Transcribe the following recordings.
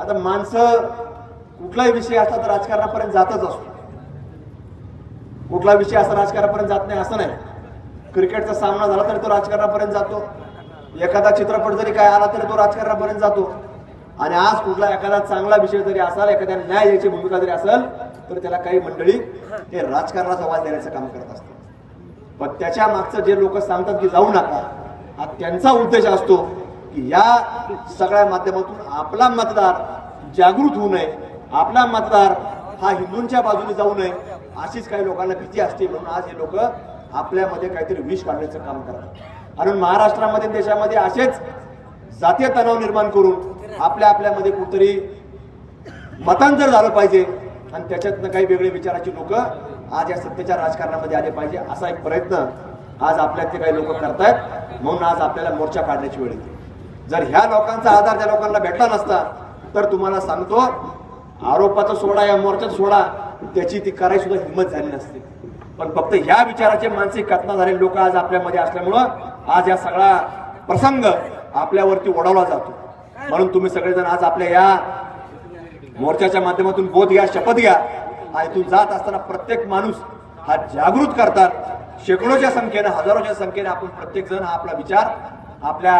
आता माणसं कुठलाही विषय असला तर राजकारणापर्यंत जातच असतो. कुठला विषय असा राजकारणापर्यंत जात नाही असं नाही. क्रिकेटचा सामना झाला तरी तो राजकारणापर्यंत जातो. एखादा चित्रपट जरी काय आला तरी तो राजकारणापर्यंत जातो. आणि आज कुठला एखादा चांगला विषय जरी असाल एखाद्या न्याय भूमिका जरी असेल तर त्याला काही मंडळी हे राजकारणाचा आवाज देण्याचं काम करत असतात. पण त्याच्या मागचं जे लोक सांगतात की जाऊ नका हा त्यांचा उद्देश असतो. की या सगळ्या माध्यमातून आपला मतदार जागृत होऊ नये आपला मतदार हा हिंदूंच्या बाजूने जाऊ नये अशीच काही लोकांना भीती असते म्हणून आज हे लोक आपल्यामध्ये काहीतरी विष काढण्याचं काम करतात. आणि महाराष्ट्रामध्ये देशामध्ये असेच जातीय तणाव निर्माण करून आपल्या आपल्यामध्ये कुठतरी मतांतर झालं पाहिजे आणि त्याच्यातनं काही वेगळे विचाराची लोक आज या सत्तेच्या राजकारणामध्ये आले पाहिजे असा एक प्रयत्न आज आपल्यातले काही लोक करतायत. म्हणून आज आपल्याला मोर्चा काढण्याची वेळ येते. जर ह्या लोकांचा आधार त्या लोकांना भेटला नसता तर तुम्हाला सांगतो आरोपाचा सोडा या मोर्चाचा सोडा त्याची ती करायची सुद्धा हिंमत झाली नसते. पण फक्त ह्या विचाराचे मानसिक घटना झालेले लोक आज आपल्यामध्ये असल्यामुळं आज या सगळा प्रसंग आपल्यावरती ओढवला जातो. म्हणून तुम्ही सगळेजण आज आपल्या या मोर्चाच्या माध्यमातून बोध घ्या शपथ घ्या. आणि इथून जात असताना प्रत्येक माणूस हा जागृत करतात. शेकडोच्या संख्येने हजारोच्या संख्येने आपण प्रत्येक जण हा आपला विचार आपल्या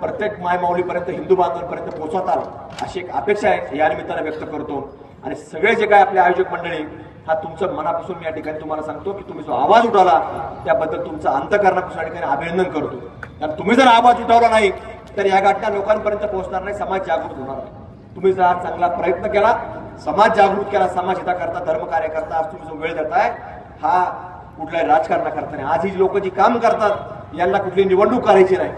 प्रत्येक मायमाऊलीपर्यंत हिंदू बांधवांपर्यंत पोहोचवताल अशी एक अपेक्षा आहे या निमित्तानं व्यक्त करतो. आणि सगळे जे काय आपले आयोजक मंडळी हा तुमचं मनापासून मी या ठिकाणी तुम्हाला सांगतो की तुम्ही जो आवाज उठवला त्याबद्दल तुमचं अंतकरणापासून या ठिकाणी अभिनंदन करतो. कारण तुम्ही जर आवाज उठवला नाही तर या घटना लोकांपर्यंत पोहोचणार नाही समाज जागृत होणार नाही. तुम्ही जर आज चांगला प्रयत्न केला समाज जागृत केला समाज हिताकरता धर्मकार्य करता आज तुम्ही जो वेळ देताय हा कुठल्याही राजकारणाकरता नाही. आज ही लोक जी काम करतात यांना कुठली निवडणूक करायची नाही.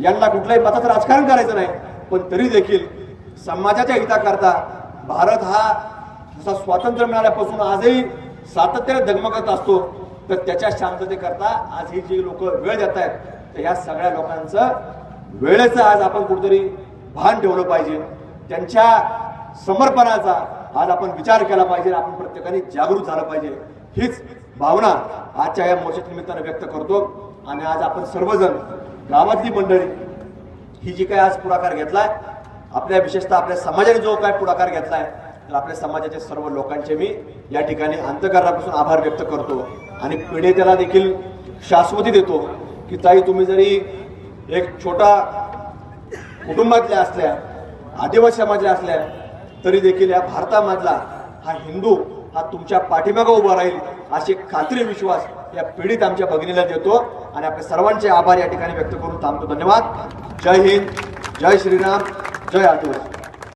यांना कुठल्याही मताचं राजकारण करायचं नाही पण तरी देखील समाजाच्या हिताकरता भारत हा जसा स्वातंत्र्य मिळाल्यापासून आजही सातत्याने दगमगत असतो तर त्याच्या शांततेकरता आज ही जी लोक वेळ देत आहेत तर ह्या सगळ्या लोकांचं वेळेचं आज आपण कुठेतरी भान ठेवलं पाहिजे. त्यांच्या समर्पणाचा आज आपण विचार केला पाहिजे आपण प्रत्येकाने जागृत झालं पाहिजे. हीच भावना आजच्या या मोर्चाच्या निमित्तानं व्यक्त करतो. आणि आज आपण सर्वजण गावातली मंडळी ही जी काय आज पुढाकार घेतलाय आपल्या विशेषतः आपल्या समाजाने जो काय पुढाकार घेतलाय तर आपल्या समाजाच्या सर्व लोकांचे मी या ठिकाणी अंतकरणापासून आभार व्यक्त करतो आणि पिढे त्याला देखील शाश्वती देतो की ताई तुम्ही जरी एक छोटा कुटुंबातल्या असल्या आदिवासी समाजल्या असल्या तरी देखील या भारतामधला हा हिंदू हा तुमच्या पाठीमागं उभा राहील अशी खात्री विश्वास या पीडित आमच्या भगिनीला देतो. आणि आपल्या सर्वांचे आभार या ठिकाणी व्यक्त करून थांबतो. धन्यवाद. जय हिंद. जय श्रीराम. जय आदिवासी.